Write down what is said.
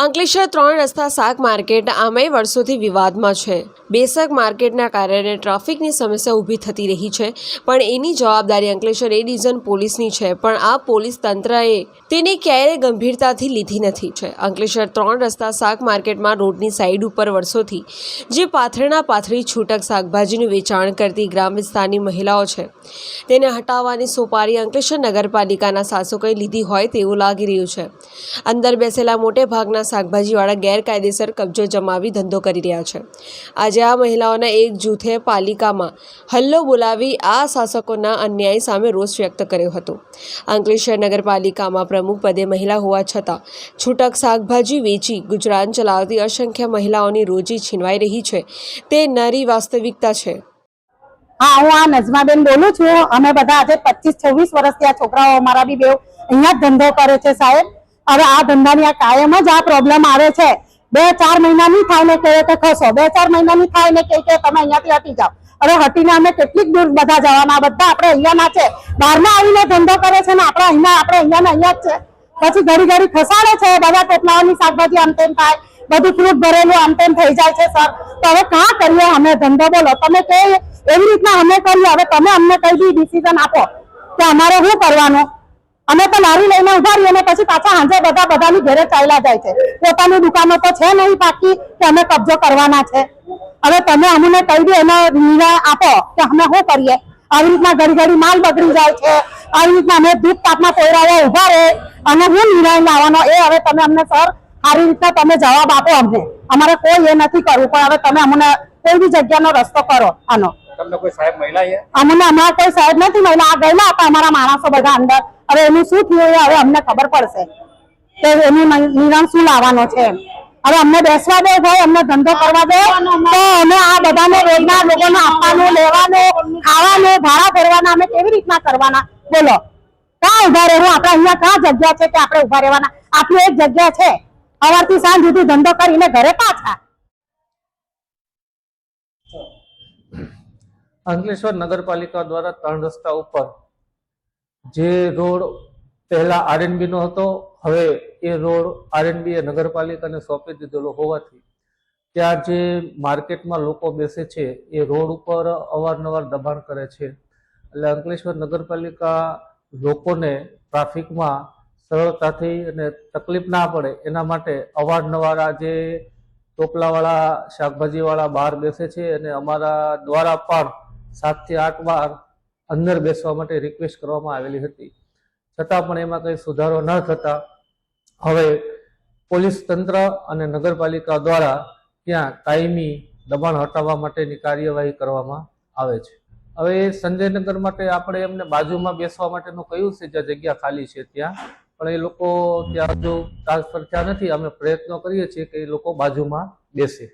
અંકલેશ્વર ત્રણ રસ્તા શાક માર્કેટ આમેય વર્ષોથી વિવાદમાં છે. બેસક માર્કેટના કારણે ટ્રાફિકની સમસ્યા ઊભી થતી રહી છે, પણ એની જવાબદારી અંકલેશ્વર એ ડિવિઝન પોલીસની છે, પણ આ પોલીસ તંત્રએ તેને ક્યારેય ગંભીરતાથી લીધી નથી છે. અંકલેશ્વર ત્રણ રસ્તા શાક માર્કેટમાં રોડની સાઈડ ઉપર વર્ષોથી જે પાથરણા પાથરી છૂટક શાકભાજીનું વેચાણ કરતી ગ્રામ વિસ્તારની મહિલાઓ છે. તેને હટાવવાની સોપારી અંકલેશ્વર નગરપાલિકાના શાસકોએ લીધી હોય તેવું લાગી રહ્યું છે. અંદર બેસેલા મોટે ભાગના શાકભાજીવાળા ગેરકાયદેસર કબજો જમાવી ધંધો કરી રહ્યા છે. આજે આ મહિલાઓના એક જૂથે પાલિકામાં હલ્લો બોલાવી આ શાસકોના અન્યાય સામે રોષ વ્યક્ત કર્યો હતો. અંકલેશ્વર નગરપાલિકામાં પ્રમુખ પદે મહિલા હોવા છતાં છૂટક શાકભાજી વેચી ગુજરાન ચલાવતી અસંખ્ય મહિલાઓની રોજી છીનવાઈ રહી છે. તે નરી વાસ્તવિકતા છે. હા, હું આ નજમાબેન બોલું છું. અમે બધા આજે પચીસ છવ્વીસ વર્ષથી આ છોકરાઓ, અમારા બી બે અહીંયા ધંધો કરે છે સાહેબ. હવે આ ધંધાની આ કાયમ જ આ પ્રોબ્લેમ આવે છે. બે ચાર મહિનાની થાય ને કહે કે ખસો. બે ચાર મહિનાની થાય ને કહે કે તમે અહીંયાથી હટી જાઓ. હવે હટીને અમે કેટલીક દૂર બધા જવાના બધા આપણે અહીંયાના છે. બહારના આવીને ધંધો કરે છે ને આપણે અહીંયા આપણે અહીંયાના અહીંયા જ છે. પછી ઘડી ઘડી ખસાડે છે બધા ટોપલાઓની શાકભાજી આમ તેમ થાય. બધું ફ્રૂટ ભરેલું આમ તેમ થઈ જાય છે સર તો હવે કાં કરીએ અમે ધંધો? બોલો, તમે કે એવી રીતના અમે કરીએ હવે તમે અમને કઈ બી ડિસિઝન આપો કે અમારે શું કરવાનું? અમે તો લારી લઈને ઊભા રહીએ અને પછી પાછા હાંજે બધા બધાની ઘરે ચાલ્યા જાય છે. પોતાની દુકાનો તો છે નહીં પાકી કે અમે કબજો કરવાના છે. હવે તમે અમને કઈ બી એનો નિર્ણય આપો કે અમે શું કરીએ? આવી રીતના ઘડી ઘડી માલ બગડી જાય છે. આવી રીતના અમે ધૂપ તાપમાં કોયરાવા ઊભા રહે અને શું નિર્ણય લાવવાનો એ હવે તમે અમને સર સારી રીતના તમે જવાબ આપો અમને. અમારે કોઈ એ નથી કરવું પણ હવે તમે અમને કોઈ બી જગ્યાનો રસ્તો કરો આનો. અમને હમણાં કોઈ સાહેબ નથી મહિલા આ ગયેલા હતા અમારા માણસો બધા અંદર. હવે એનું શું થયું હવે અમને ખબર પડશે કે એનું નિર્ણય શું લાવવાનો છે. હવે અમને બેસવા દે, ભાઈ, અમને ધંધો કરવા દે, તો અમે આ બધાને રોજના લોકોને આપવાનું, લેવાનું, ખાવાનું, ભાડા ભરવાના, અમે કેવી રીતના કરવાના? બોલો. ક્યાં ઊભા રહેવું? આપણે અહીંયા ક્યાં જગ્યા છે કે આપણે ઊભા રહેવાના? આપણી એક જગ્યા છે. સવારથી સાંજ સુધી ધંધો કરીને ઘરે પાછા. અંકલેશ્વર નગરપાલિકા દ્વારા ત્રણ રસ્તા ઉપર જે રોડ પહેલા આરએનબી નો હતો, હવે એ રોડ આરએનબી એ નગરપાલિકાને સોંપી દીધેલો હોવાથી ત્યાં જે માર્કેટમાં લોકો બેસે છે, એ રોડ ઉપર અવારનવાર દબાણ કરે છે. એટલે અંકલેશ્વર નગરપાલિકા લોકોને ટ્રાફિકમાં સરળતાથી અને તકલીફ ના પડે, એના માટે અવારનવાર આ જે ટોપલાવાળા, શાકભાજીવાળા બહાર બેસે છે અને અમારા દ્વારા પણ સાતથી આઠ વાર અંદર બેસવા માટે રિક્વેસ્ટ કરવામાં આવેલી હતી. છતાં પણ એમાં કંઈ સુધારો ન થતા હવે પોલીસ તંત્ર અને નગરપાલિકા દ્વારા ત્યાં કાયમી દબાણ હટાવવા માટેની કાર્યવાહી કરવામાં આવે છે. હવે સંજયનગર માટે આપણે એમને બાજુમાં બેસવા માટેનું કહ્યું છે? જ્યાં જગ્યા ખાલી છે ત્યાં. પણ એ લોકો ત્યાં જો ટ્રાન્સફર થયા નથી. અમે પ્રયત્નો કરીએ છીએ કે એ લોકો બાજુમાં બેસે.